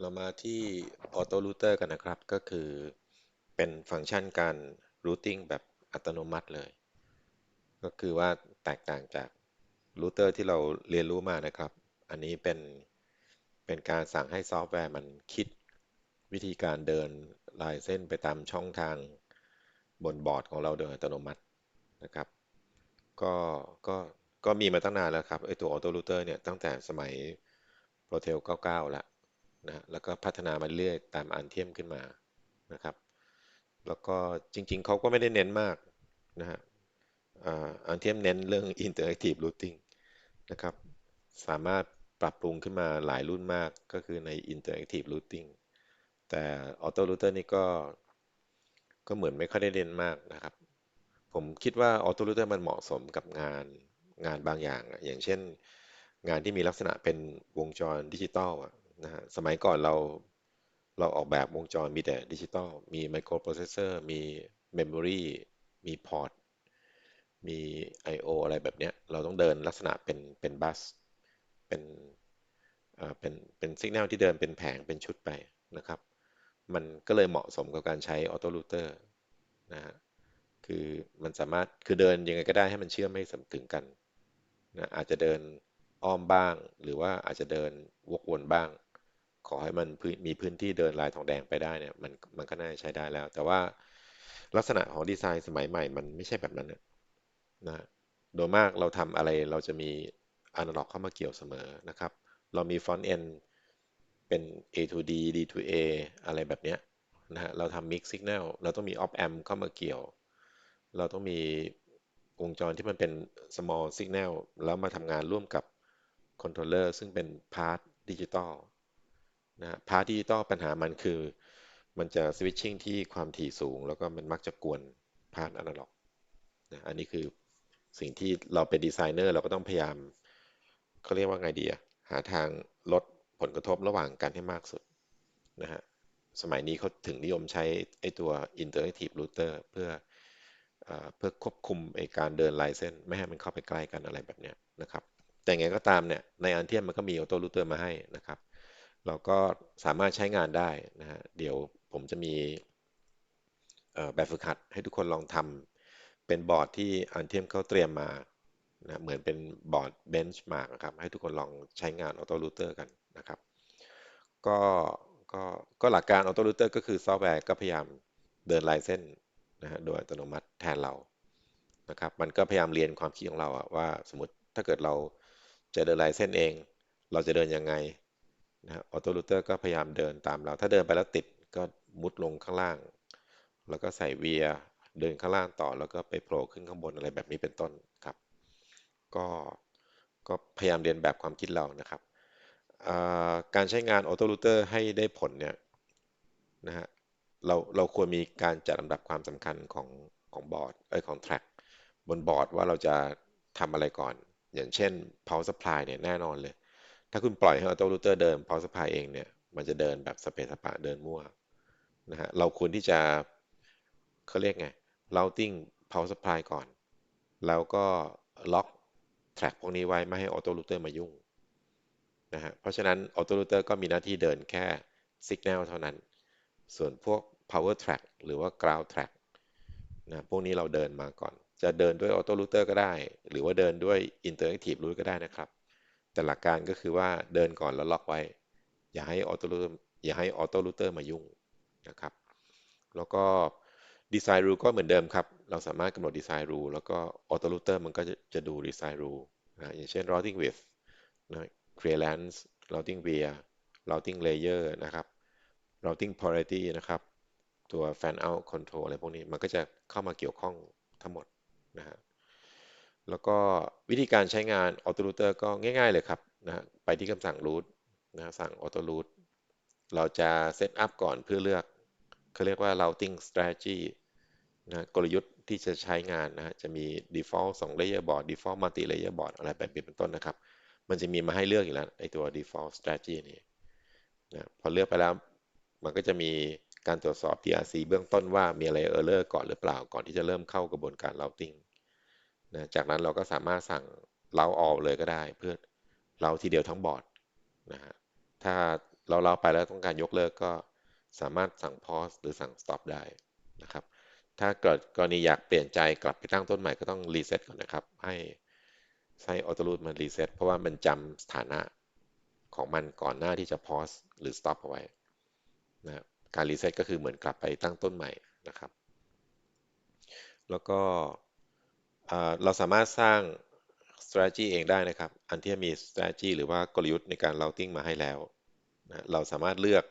เรามาที่ Auto Router กันนะครับ ก็คือเป็นฟังก์ชันการ routing แบบอัตโนมัติเลย ก็คือว่าแตกต่างจาก router ที่เราเรียนรู้มานะครับ อันนี้เป็นเป็นการสั่งให้ซอฟต์แวร์มันคิดวิธีการเดินลายเส้นไปตามช่องทางบนบอร์ดของเราโดยอัตโนมัตินะครับ ก็ก็ก็มีมาตั้งนานแล้วครับไอตัว Auto Router เนี่ยตั้งแต่สมัย Protel 99 แล้ว นะแล้วก็พัฒนามาเรื่อยตามอันเทียมขึ้นมานะครับ แล้วก็จริงๆ เขาก็ไม่ได้เน้นมากนะฮะอันเทียมเน้นเรื่อง Interactive Routing นะครับ สามารถปรับปรุงขึ้นมาหลายรุ่นมากก็คือใน Interactive Routing แต่ Auto Router นี่ก็ก็เหมือนไม่ค่อยได้เน้นมากนะครับ ผมคิดว่า Auto Router มันเหมาะสมกับงานงานบางอย่าง อย่างเช่นงานที่มีลักษณะเป็นวงจรดิจิตอล นะฮะสมัยก่อนเราเราออกแบบวงจรมีแต่ดิจิตอลมีไมโครโปรเซสเซอร์มีเมมโมรีมีพอร์ตมี I/O อะไรแบบเนี้ย เราต้องเดินลักษณะเป็นเป็นบัสเป็นอ่าเป็นเป็นสัญญาณที่เดินเป็นแผงเป็นชุดไปนะครับ มันก็เลยเหมาะสมกับการใช้ออโต้รูเตอร์นะฮะคือมันสามารถคือเดินยังไงก็ได้ให้มันเชื่อมไม่ถึงกันนะอาจจะเดินอ้อมบ้าง หรือว่าอาจจะเดินวกวนบ้าง ขอให้มันมีพื้นที่เดินลายทองแดงไปได้เนี่ยมันมันก็น่าใช้ได้แล้ว แต่ว่าลักษณะของดีไซน์สมัยใหม่มันไม่ใช่แบบนั้นนะโดยมากเราทำอะไรเราจะมีอนาล็อกเข้ามาเกี่ยวเสมอนะครับ เรามีฟอนต์เอ็นเป็น A to D D to A อะไรแบบเนี้ยนะฮะเราทำ Mix Signal เราต้องมี Op Amp เข้ามาเกี่ยว เราต้องมีวงจรที่มันเป็น small signal แล้วมาทำงานร่วมกับคอนโทรลเลอร์ซึ่งเป็นพาร์ทดิจิตอล นะพาร์ทดิจิตอลปัญหามันคือ มันจะสวิตชิ่งที่ความถี่สูง แล้วก็มันมักจะกวนพาร์ทอนาล็อกนะอันนี้คือสิ่งที่เราเป็นดีไซเนอร์เราก็ต้องพยายามเขาเรียกว่าไงดีอะหาทางลดผลกระทบระหว่างกันให้มากสุดนะฮะสมัยนี้เขาถึงนิยมใช้ไอตัว Interactive Router เพื่อเพื่อควบคุมไอการเดินลายเส้น ไม่ให้มันเข้าไปใกล้กันอะไรแบบเนี้ยนะครับ แต่ไงก็ตามเนี่ยในอันเทียมมันก็มีออโต้รูเตอร์มาให้นะครับ เราก็สามารถใช้งานได้นะฮะเดี๋ยวผมจะมีแบบฝึกหัดให้ทุกคนลองทำเป็นบอร์ดที่อันเทียมเขาเตรียมมานะเหมือนเป็นบอร์ดเบนช์มาร์กครับ ให้ทุกคนลองใช้งานออโต้รูเตอร์กันนะครับ ก็ก็ก็หลักการออโต้รูเตอร์ก็คือซอฟต์แวร์ก็พยายามเดินลายเส้นนะฮะโดยอัตโนมัติแทนเรานะครับ มันก็พยายามเรียนความคิดของเราอะว่าสมมติถ้าเกิดเราจะเดินลายเส้นเอง เราจะเดินยังไง นะออโต้รูเตอร์ก็พยายามเดินตามเรา ถ้าเดินไปแล้วติดก็มุดลงข้างล่าง แล้วก็ใส่เวียเดินข้างล่างต่อแล้วก็ไปโผล่ขึ้นข้างบนอะไรแบบนี้เป็นต้นครับ ก็ก็พยายามเรียนแบบความคิดเรานะครับ การใช้งานออโต้รูเตอร์ให้ได้ผลเนี่ยนะฮะเราเราควรมีการจัดลำดับความสำคัญของของบอร์ดเอ้ยของแทร็กบนบอร์ดว่าเราจะทำอะไรก่อน อย่างเช่น power supply เนี่ยแน่นอนเลย ถ้าคุณปล่อยให้ออโต้รูเตอร์เดิน power supply เองเนี่ย มันจะเดินแบบสเปซสปะเดินมั่วนะฮะ เราควรที่จะเขาเรียกไง routing power supply ก่อน แล้วก็ล็อกแทร็กพวกนี้ไว้ไม่ให้ออโต้รูเตอร์มายุ่งนะฮะ เพราะฉะนั้นออโต้รูเตอร์ก็มีหน้าที่เดินแค่ signal เท่านั้น ส่วนพวก power track หรือว่า ground track นะพวกนี้เราเดินมาก่อน จะเดินด้วย auto router ก็ได้ หรือว่าเดินด้วย interactive route ก็ได้นะครับ แต่หลักการก็คือว่าเดินก่อนแล้วล็อกไว้ อย่าให้ auto router อย่าให้ auto router มายุ่งนะครับ แล้วก็ design rule ก็เหมือนเดิมครับ เราสามารถกำหนด design rule แล้วก็ auto router มันก็จะจะดู design rule นะอย่างเช่น routing width นะ clearance routing via routing layer นะครับ routing priority นะครับ ตัว fan out control อะไรพวกนี้มันก็จะเข้ามาเกี่ยวข้องทั้งหมดนะฮะ แล้วก็วิธีการใช้งาน auto router ก็ง่าย ๆ เลยครับนะไปที่คำสั่ง root นะสั่ง auto root เราจะเซตอัพก่อนเพื่อเลือกเขาเรียกว่า routing strategy นะกลยุทธ์ที่จะใช้งานนะจะมี default 2 layer board default multi layer board อะไรแบบนี้เป็นต้นนะครับ มันจะมีมาให้เลือกอยู่แล้วไอตัว default strategy นี้นะพอเลือกไปแล้ว มันก็จะมีการตรวจสอบ TRC เบื้องต้นว่ามีอะไรเออร์เลอร์ก่อนหรือเปล่าก่อนที่จะเริ่มเข้ากระบวนการ routing นะจากนั้นเราก็สามารถสั่งเราออกเลยก็ได้ เพื่อเราทีเดียวทั้งบอร์ดนะฮะถ้าเราเราไปแล้วต้องการยกเลิกก็สามารถสั่ง pause หรือสั่ง stop ได้นะครับ ถ้าเกิดกรณีอยากเปลี่ยนใจกลับไปตั้งต้นใหม่ก็ต้องรีเซ็ตก่อนนะครับ ให้ให้ auto root มันรีเซ็ตเพราะว่ามันจำสถานะของมันก่อนหน้าที่จะ pause หรือ stop เอาไว้นะการรีเซ็ตก็คือเหมือนกลับไปตั้งต้นใหม่นะครับ แล้วก็ เราสามารถสร้าง strategy เองได้นะครับ อันที่มี strategy หรือว่ากลยุทธ์ในการ routing มาให้แล้วนะเราสามารถเลือก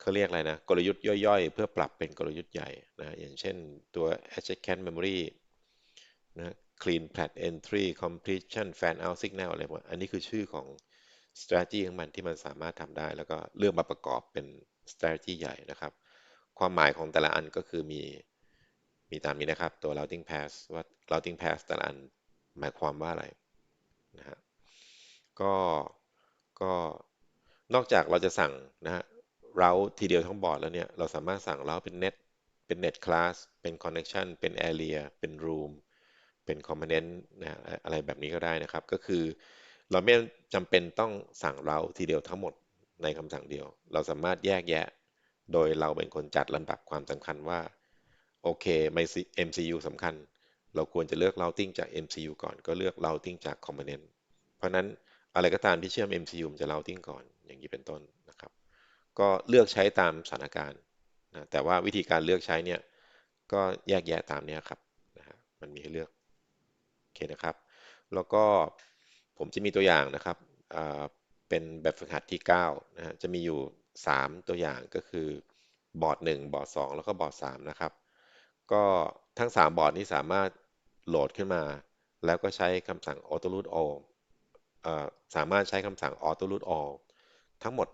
เขาเรียกอะไรนะ กลยุทธ์ย่อยๆ เพื่อปรับเป็นกลยุทธ์ใหญ่นะอย่างเช่นตัว adjacent memory นะ clean plat entry completion fan out signal อะไรพวกอันนี้คือชื่อของ strategy ของมันที่มันสามารถทำได้ แล้วก็เลือกมาประกอบเป็น strategy ใหญ่นะครับ ความหมายของแต่ละอันก็คือมี มีตามนี้นะครับ ตัว routing path ว่า routing path แต่ละอันหมายความว่าอะไรนะฮะก็ก็นอกจากเราจะสั่งนะฮะ route ทีเดียวทั้งบอร์ดแล้วเนี่ย เราสามารถสั่ง route เป็น net เป็น net class เป็น connection เป็น area เป็น room เป็น component นะอะไรแบบนี้ก็ได้นะครับ ก็คือ เราไม่จำเป็นต้องสั่ง route ทีเดียวทั้งหมดในคำสั่งเดียว เราสามารถแยกแยะ โดยเราเป็นคนจัดลำดับความสำคัญว่า โอเค MCU สำคัญ เราควรจะเลือก routing จาก MCU ก่อน ก็เลือก routing จาก component เพราะนั้นอะไรก็ตามที่เชื่อม MCU มจะ routing ก่อน อย่างนี้เป็นต้นนะครับ ก็เลือกใช้ตามสถานการณ์นะแต่ว่าวิธีการเลือกใช้เนี่ย ก็แยกแยะตามนี้ครับนะฮะมันมีให้เลือก โอเคนะครับ แล้วก็ผมจะมีตัวอย่างนะครับ เป็นแบบฝึกหัดที่ 9 นะฮะ จะมีอยู่ 3 ตัวอย่างก็คือบอร์ด1บอร์ด2 แล้วก็บอร์ด3นะครับ ก็ทั้ง 3 บอร์ดนี้สามารถโหลดขึ้นมา แล้วก็ใช้คำสั่ง auto root all สามารถใช้คำสั่ง auto root all ทั้งหมด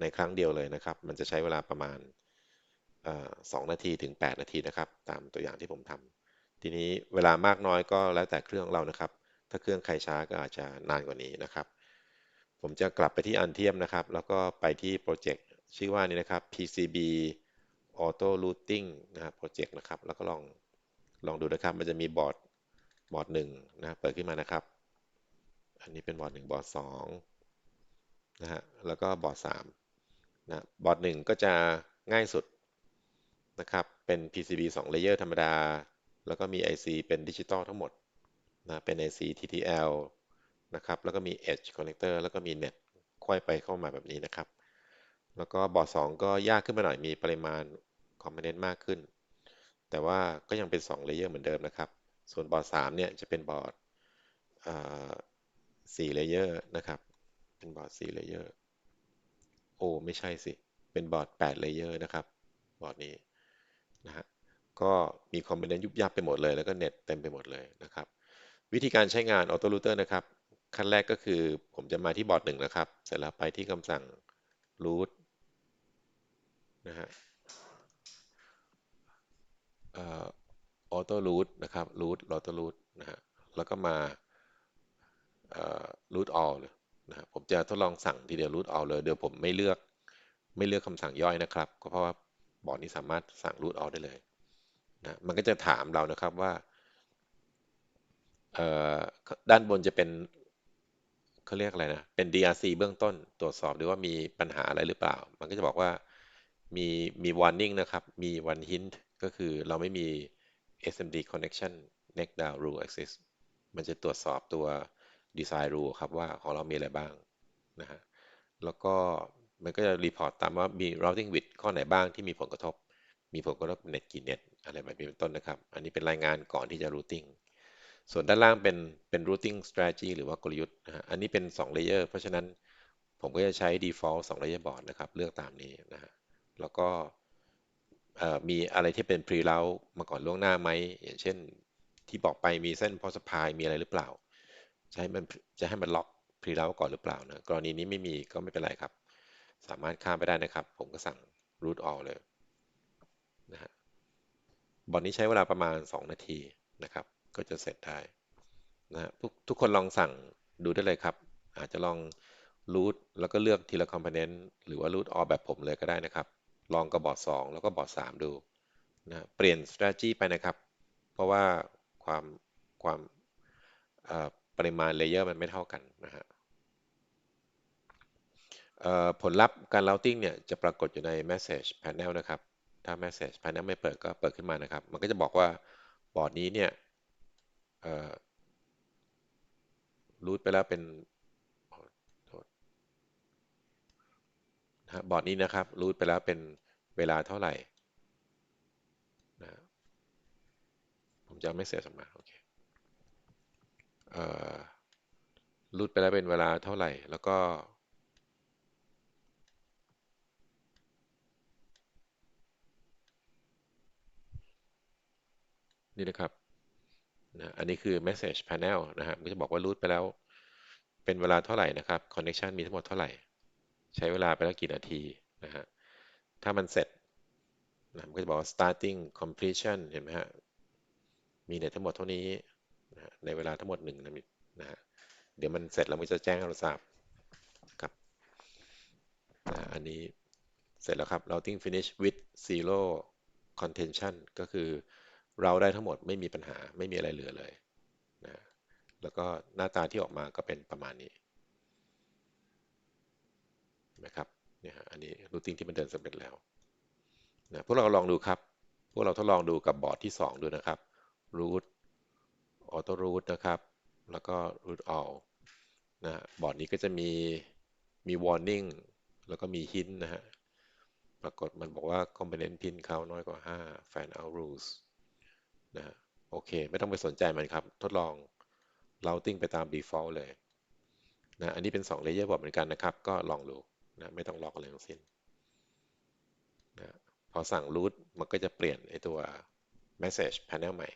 ในครั้งเดียวเลยนะครับ มันจะใช้เวลาประมาณสองนาทีถึง 8 นาทีนะครับ ตามตัวอย่างที่ผมทำทีนี้เวลามากน้อยก็แล้วแต่เครื่องเรานะครับ ถ้าเครื่องใครช้าก็อาจจะนานกว่านี้นะครับ ผมจะกลับไปที่อันเทียมนะครับ แล้วก็ไปที่โปรเจกต์ชื่อว่านี้นะครับ PCB Auto Routing นะครับโปรเจกต์นะครับ แล้วก็ลองลองดูนะครับ มันจะมีบอร์ดบอร์ดหนึ่งนะเปิดขึ้นมานะครับ อันนี้เป็นบอร์ดหนึ่งบอร์ดสองนะฮะ แล้วก็บอร์ดสามนะบอร์ดหนึ่งก็จะง่ายสุดนะครับ เป็น PCB 2เลเยอร์ธรรมดา แล้วก็มี IC เป็นดิจิตอลทั้งหมดนะเป็น IC TTL นะครับ แล้วก็มี Edge Connector แล้วก็มี Net ค่อยไปเข้ามาแบบนี้นะครับ แล้วก็บอร์ด2ก็ยากขึ้นมาหน่อยมีปริมาณคอมโพเนนต์มากขึ้น แต่ว่าก็ยังเป็น2เลเยอร์เหมือนเดิมนะครับ ส่วนบอร์ด3เนี่ยจะเป็นบอร์ด4เลเยอร์นะครับ เป็นบอร์ด4เลเยอร์ โอ้ไม่ใช่สิ เป็นบอร์ด8เลเยอร์นะครับ บอร์ดนี้นะฮะ ก็มีคอมโพเนนต์ยุบยับไปหมดเลย แล้วก็เน็ตเต็มไปหมดเลยนะครับ วิธีการใช้งาน Auto Router นะครับ ขั้นแรกก็คือผมจะมาที่บอร์ดหนึ่งนะครับ เสร็จแล้วไปที่คำสั่ง root นะฮะ auto root นะครับ root auto root นะฮะแล้วก็มา root all เลยนะผมจะทดลองสั่งทีเดียว root all เลยเดี๋ยวผมไม่เลือกไม่เลือกคำสั่งย่อยนะครับ ก็เพราะว่าบอร์ดนี้สามารถสั่ง root all ได้เลยนะมันก็จะถามเรานะครับว่าด้านบนจะเป็นเขาเรียกอะไรนะ เป็น DRC เบื้องต้นตรวจสอบดูว่ามีปัญหาอะไรหรือเปล่า มันก็จะบอกว่า มีมี warning นะครับ มี one hint ก็คือเราไม่มี SMD connection next down rule access มันจะตรวจสอบตัว design rule ครับว่าของเรามีอะไรบ้างนะฮะ แล้วก็มันก็จะรีพอร์ตตามว่ามี routing width ข้อไหนบ้างที่มีผลกระทบ มีผลกระทบเน็ตกี่เน็ตอะไรแบบนี้เป็นต้นนะครับ อันนี้เป็นรายงานก่อนที่จะ routing ส่วนด้านล่างเป็นเป็น routing strategy หรือว่ากลยุทธ์นะฮะ อันนี้เป็น2 layer เพราะฉะนั้นผมก็จะใช้ default 2 layer board นะครับ เลือกตามนี้นะฮะ แล้วก็มีอะไรที่เป็น pre route มาก่อนล่วงหน้าไหมอย่างเช่นที่บอกไปมีเส้น power supply มีอะไรหรือเปล่า จะให้มันจะให้มันล็อก pre route ก่อนหรือเปล่านะกรณีนี้ไม่มีก็ไม่เป็นไรครับ สามารถข้ามไปได้นะครับ ผมก็สั่ง root all เลยนะฮะบอร์ดนี้ใช้เวลาประมาณ 2 นาทีนะครับ ก็จะเสร็จได้นะทุกทุกคนลองสั่งดูได้เลยครับ อาจจะลอง root แล้วก็เลือกทีละ component หรือว่า root all แบบผมเลยก็ได้นะครับ ลองกับบอร์ด2 แล้วก็บอร์ด3 ดูนะเปลี่ยน strategy ไปนะครับ เพราะว่าความความปริมาณเลเยอร์มันไม่เท่ากันนะฮะผลลัพธ์การ routing เนี่ยจะปรากฏอยู่ใน message panel นะครับ ถ้า message panel ไม่เปิดก็เปิดขึ้นมานะครับ มันก็จะบอกว่าบอร์ดนี้เนี่ยรูทไปแล้วเป็นขอโทษ นะบอร์ดนี้นะครับรูทไปแล้วเป็นเวลาเท่าไหร่นะผมจะเอา message ออกมาโอเคเออรูทไปแล้วเป็นเวลาเท่าไหร่ แล้วก็ นี่นะครับนะอันนี้คือ message panel นะฮะมันจะบอกว่ารูทไปแล้วเป็นเวลาเท่าไหร่นะครับ connection มีทั้งหมดเท่าไหร่ ใช้เวลาไปแล้วกี่นาทีนะฮะถ้ามันเสร็จนะมันก็จะบอกว่า starting completion เห็นไหมฮะมีเน็ตทั้งหมดเท่านี้นะในเวลาทั้งหมดหนึ่งนาทีนะฮะเดี๋ยวมันเสร็จแล้วมันจะแจ้งให้เราทราบครับนะอันนี้เสร็จแล้วครับ routing finish with zero contention ก็คือเราได้ทั้งหมดไม่มีปัญหาไม่มีอะไรเหลือเลยนะแล้วก็หน้าตาที่ออกมาก็เป็นประมาณนี้ นะครับเนี่ยฮะอันนี้รูทติ้งที่มันเดินสำเร็จแล้วนะพวกเราลองดูครับ พวกเราทดลองดูกับบอร์ดที่ 2 ดูนะครับ root auto root นะครับ แล้วก็ root all นะบอร์ดนี้ก็จะมีมี warning แล้วก็มี hint นะฮะปรากฏมันบอกว่า component pin เขาน้อยกว่า 5 fan out rules นะฮะโอเค ไม่ต้องไปสนใจมันครับ ทดลอง routing ไปตาม default เลยนะอันนี้เป็น 2 layer บอร์ดเหมือนกันนะครับ ก็ลองดู นะไม่ต้องล็อกอะไรทั้งสิ้นนะพอสั่ง root มันก็จะเปลี่ยนไอตัว message panel ใหม่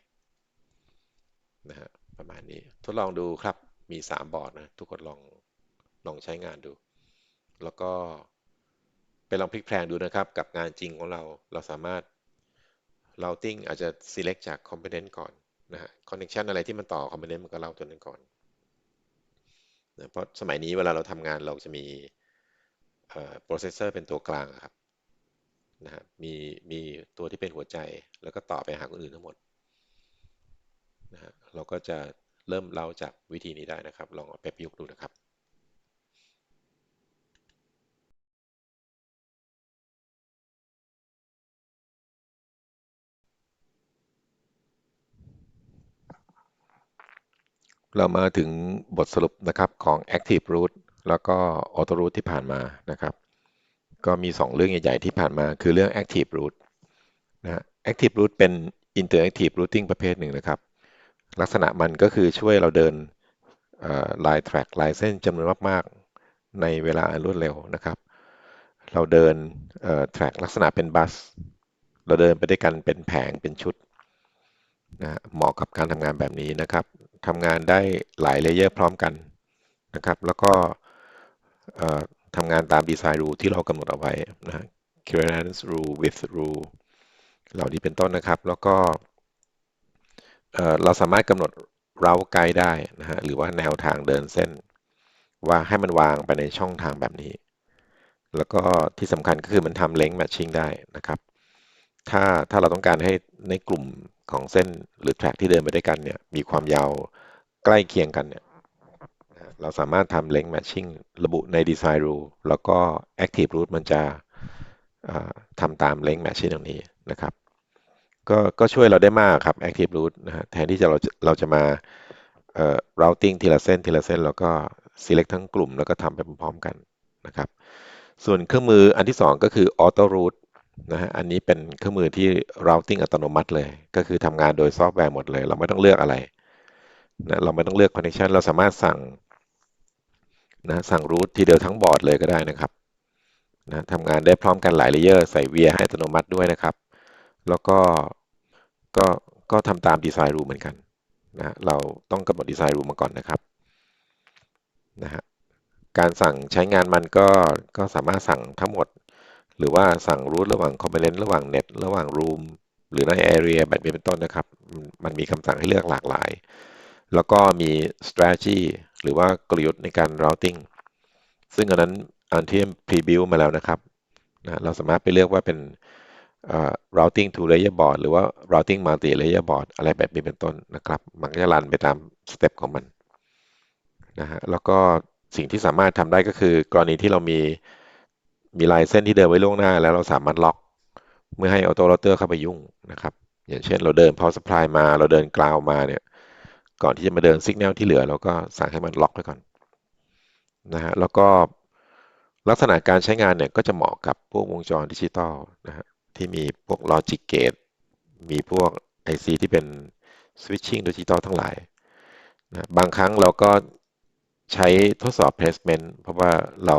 นะฮะประมาณนี้ทดลองดูครับมี 3 บอร์ดนะ ทุกคนลองลองใช้งานดู แล้วก็ไปลองพลิกแพลงดูนะครับ กับงานจริงของเราเราสามารถ routing อาจจะ select จาก component ก่อนนะฮะ connection อะไรที่มันต่อ component มันก็เล่าตัวนั้นก่อนนะเพราะสมัยนี้เวลาเราทำงานเราจะมี processor เป็นตัวกลางครับนะฮะมีมีตัวที่เป็นหัวใจแล้วก็ต่อไปหาคนอื่นทั้งหมดนะฮะเราก็จะเริ่มเล่าจากวิธีนี้ได้นะครับ ลองเอาไปประยุกต์ดูนะครับเรามาถึงบทสรุปนะครับของ Active Root แล้วก็ Auto Root ที่ผ่านมานะครับ ก็มี 2 เรื่องใหญ่ๆที่ผ่านมา คือเรื่อง Active Root นะ Active Root เป็น Interactive Routing ประเภทหนึ่งนะครับ ลักษณะมันก็คือช่วยเราเดินลาย track ลายเส้นจำนวนมากๆ ในเวลาอันรวดเร็วนะครับ เราเดิน track ลักษณะเป็นบัส เราเดินไปด้วยกันเป็นแผงเป็นชุดนะเหมาะกับการทำงานแบบนี้นะครับทำงานได้หลายเลเยอร์พร้อมกันนะครับ แล้วก็ ทำงานตามดีไซน์รูที่เรากำหนดเอาไว้นะ clearance rule width rule เหล่านี้เป็นต้นนะครับ แล้วก็เราสามารถกำหนดเราไกด์ได้นะฮะหรือว่าแนวทางเดินเส้น ว่าให้มันวางไปในช่องทางแบบนี้ แล้วก็ที่สำคัญก็คือมันทำเลง k ์ matching ได้นะครับ ถ้าถ้าเราต้องการให้ในกลุ่มของเส้นหรือแทร็กที่เดินไปด้วยกันเนี่ยมีความยาวใกล้เคียงกันเนี่ย เราสามารถทำ length matching ระบุใน design rule แล้วก็ active root มันจะทำตาม length matching ตรงนี้นะครับ ก็ก็ช่วยเราได้มากครับ active root นะฮะแทนที่จะเราเราจะมา routing ทีละเส้นทีละเส้น แล้วก็ select ทั้งกลุ่มแล้วก็ทำไปพร้อมๆกันนะครับ ส่วนเครื่องมืออันที่สองก็คือ auto root นะฮะอันนี้เป็นเครื่องมือที่ routing อัตโนมัติเลย ก็คือทำงานโดยซอฟต์แวร์หมดเลย เราไม่ต้องเลือกอะไรนะเราไม่ต้องเลือก connection เราสามารถสั่ง นะสั่ง root ทีเดียวทั้งบอร์ดเลยก็ได้นะครับนะทำงานได้พร้อมกันหลายเลเยอร์ใส่ via ให้อัตโนมัติด้วยนะครับ แล้วก็ก็ก็ทำตามดีไซน์รูเหมือนกันนะเราต้องกำหนดดีไซน์รูมาก่อนนะครับนะฮะการสั่งใช้งานมันก็ก็สามารถสั่งทั้งหมด หรือว่าสั่งรูทระหว่างคอมเมนต์ระหว่างเน็ตระหว่างรูมหรือในแอเรียแบบนี้เป็นต้นนะครับ มันมีคำสั่งให้เลือกหลากหลาย แล้วก็มี strategy หรือว่ากลยุทธ์ในการ routing ซึ่งอันนั้นอันที่ pre-build มาแล้วนะครับนะเราสามารถไปเลือกว่าเป็น routing to layer board หรือว่า routing multi layer board อะไรแบบนี้เป็นต้นนะครับ มันก็จะรันไปตามสเต็ปของมันนะฮะแล้วก็สิ่งที่สามารถทำได้ก็คือ กรณีที่เรามีมีลายเส้นที่เดินไว้ล่วงหน้า แล้วเราสามารถล็อก เมื่อให้ออโต้ router เข้าไปยุ่งนะครับ อย่างเช่นเราเดิน power supply มา เราเดินกราวมาเนี่ย ก่อนที่จะมาเดิน signal ที่เหลือเราก็สั่งให้มันล็อกไว้ก่อนนะฮะแล้วก็ลักษณะการใช้งานเนี่ยก็จะเหมาะกับพวกวงจรดิจิตอลนะฮะที่มีพวก logic gate มีพวก IC ที่เป็น switching ดิจิตอลทั้งหลายนะบางครั้งเราก็ใช้ทดสอบ placement เพราะว่าเรา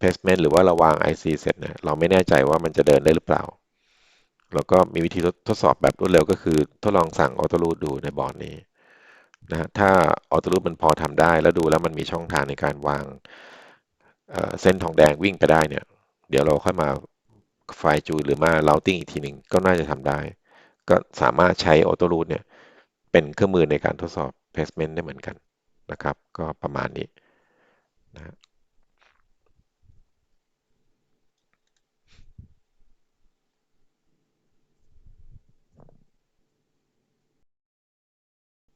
placement หรือว่าเราวาง IC เสร็จเนี่ยเราไม่แน่ใจว่ามันจะเดินได้หรือเปล่า แล้วก็มีวิธีทดสอบแบบรวดเร็วก็คือทดลองสั่งออโต้รูทดูในบอร์ดนี้ นะฮะถ้าออโต้รูทมันพอทำได้แล้วดูแล้วมันมีช่องทางในการวางเเส้นทองแดงวิ่งไปได้เนี่ย เดี๋ยวเราค่อยมาไฟจูหรือมา routing อีกทีหนึ่งก็น่าจะทำได้ ก็สามารถใช้ออโต้รูทเนี่ยเป็นเครื่องมือในการทดสอบ placement ได้เหมือนกันนะครับ ก็ประมาณนี้นะฮะ